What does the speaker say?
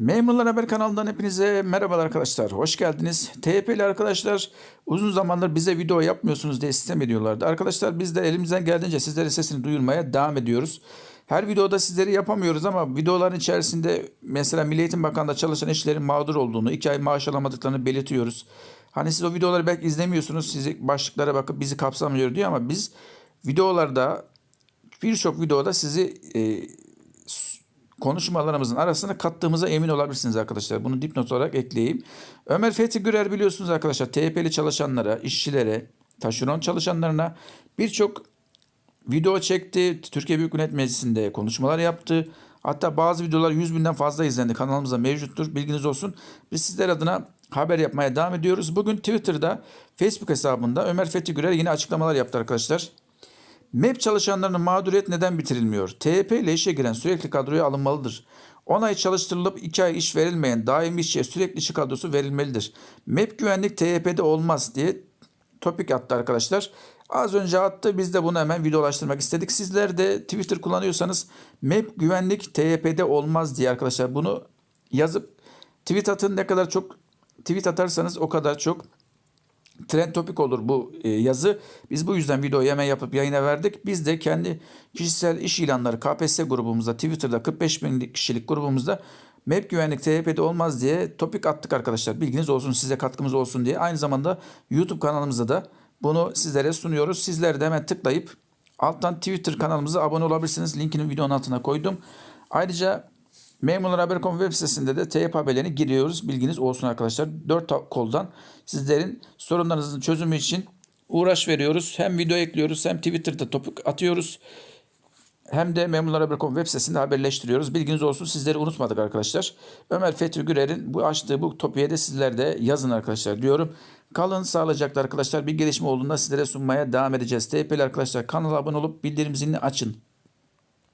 Memurlar Haber kanalından hepinize merhabalar arkadaşlar. Hoş geldiniz. THP'li arkadaşlar uzun zamandır bize video yapmıyorsunuz diye sistem ediyorlardı. Arkadaşlar biz de elimizden geldiğince sizlerin sesini duyurmaya devam ediyoruz. Her videoda sizleri yapamıyoruz ama videoların içerisinde mesela Milli Eğitim Bakanlığı'nda çalışan işçilerin mağdur olduğunu, iki ay maaş alamadıklarını belirtiyoruz. Hani siz o videoları belki izlemiyorsunuz, sizi başlıklara bakıp bizi kapsamıyor diyor ama biz videolarda birçok videoda sizi e, konuşmalarımızın arasına kattığımıza emin olabilirsiniz arkadaşlar. Bunu dipnot olarak ekleyeyim. Ömer Fethi Gürer biliyorsunuz arkadaşlar THP'li çalışanlara, işçilere, taşeron çalışanlarına birçok video çekti. Türkiye Büyük Millet Meclisi'nde konuşmalar yaptı. Hatta bazı videolar 100 binden fazla izlendi. Kanalımızda mevcuttur. Bilginiz olsun. Biz sizler adına haber yapmaya devam ediyoruz. Bugün Twitter'da, Facebook hesabında Ömer Fethi Gürer yine açıklamalar yaptı arkadaşlar. MEP çalışanlarının mağduriyet neden bitirilmiyor? THP ile işe giren sürekli kadroya alınmalıdır. 10 ay çalıştırılıp 2 ay iş verilmeyen daimi işçiye sürekli işçi kadrosu verilmelidir. MEP güvenlik THP'de olmaz diye topik attı arkadaşlar. Az önce attı biz de bunu hemen videolaştırmak istedik. Sizler de Twitter kullanıyorsanız MEP güvenlik THP'de olmaz diye arkadaşlar bunu yazıp tweet atın ne kadar çok tweet atarsanız o kadar çok trend topik olur bu e, yazı. Biz bu yüzden videoyu hemen yapıp yayına verdik. Biz de kendi kişisel iş ilanları KPSS grubumuzda Twitter'da 45 bin kişilik grubumuzda MEP güvenlik THP'de olmaz diye topik attık arkadaşlar. Bilginiz olsun size katkımız olsun diye. Aynı zamanda YouTube kanalımızda da bunu sizlere sunuyoruz. Sizler de hemen tıklayıp alttan Twitter kanalımıza abone olabilirsiniz. Linkini videonun altına koydum. Ayrıca Memurlar Haber.com web sitesinde de TYP haberlerini giriyoruz. Bilginiz olsun arkadaşlar. Dört koldan sizlerin sorunlarınızın çözümü için uğraş veriyoruz. Hem video ekliyoruz hem Twitter'da topuk atıyoruz. Hem de Memurlar Haber.com web sitesinde haberleştiriyoruz. Bilginiz olsun sizleri unutmadık arkadaşlar. Ömer Fethi Gürer'in bu açtığı bu topiye de sizler de yazın arkadaşlar diyorum. Kalın sağlıcakla arkadaşlar. Bir gelişme olduğunda sizlere sunmaya devam edeceğiz. TP'li arkadaşlar kanala abone olup bildirim zilini açın.